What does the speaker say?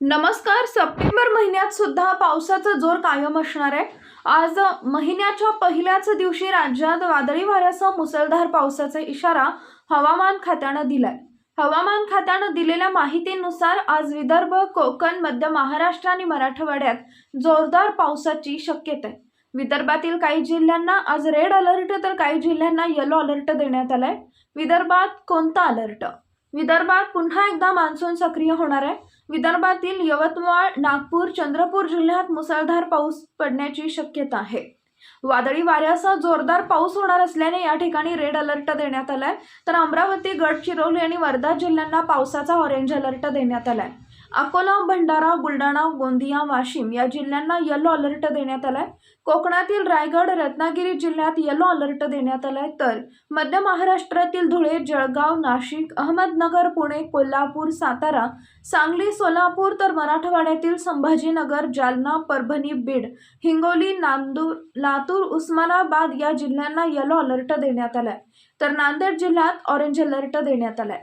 नमस्कार सप्टेंबर महिन्यात सुद्धा पावसाचा जोर कायम असणार आहे. आज महिन्याच्या पहिल्याच दिवशी राज्यात वादळी वाऱ्यासह मुसळधार पावसाचा इशारा हवामान खात्यानं दिलाय. हवामान खात्यानं दिलेल्या माहितीनुसार आज विदर्भ कोकण मध्य महाराष्ट्र आणि मराठवाड्यात जोरदार पावसाची शक्यता आहे. विदर्भातील काही जिल्ह्यांना आज रेड अलर्ट तर काही जिल्ह्यांना येलो अलर्ट देण्यात आलाय. विदर्भात कोणता अलर्ट विदर्भात पुन्हा एकदा मान्सून सक्रिय होणार आहे. विदर्भातील यवतमाळ नागपूर चंद्रपूर जिल्ह्यात मुसळधार पाऊस पडण्याची शक्यता आहे. वादळी वाऱ्यासह जोरदार पाऊस होणार असल्याने या ठिकाणी रेड अलर्ट देण्यात आलाय. तर अमरावती गडचिरोली आणि वर्धा जिल्ह्यांना पावसाचा ऑरेंज अलर्ट देण्यात आलाय. अकोला भंडारा बुलढाणा गोंदिया वाशिम या जिल्ह्यांना येलो अलर्ट देण्यात आलाय. कोकणातील रायगड रत्नागिरी जिल्ह्यात येलो अलर्ट देण्यात आलाय. तर मध्य महाराष्ट्रातील धुळे जळगाव नाशिक अहमदनगर पुणे कोल्हापूर सातारा सांगली सोलापूर तर मराठवाड्यातील संभाजीनगर जालना परभणी बीड हिंगोली नांदूर लातूर उस्मानाबाद या जिल्ह्यांना येलो अलर्ट देण्यात आलाय. तर नांदेड जिल्ह्यात ऑरेंज अलर्ट देण्यात आलाय.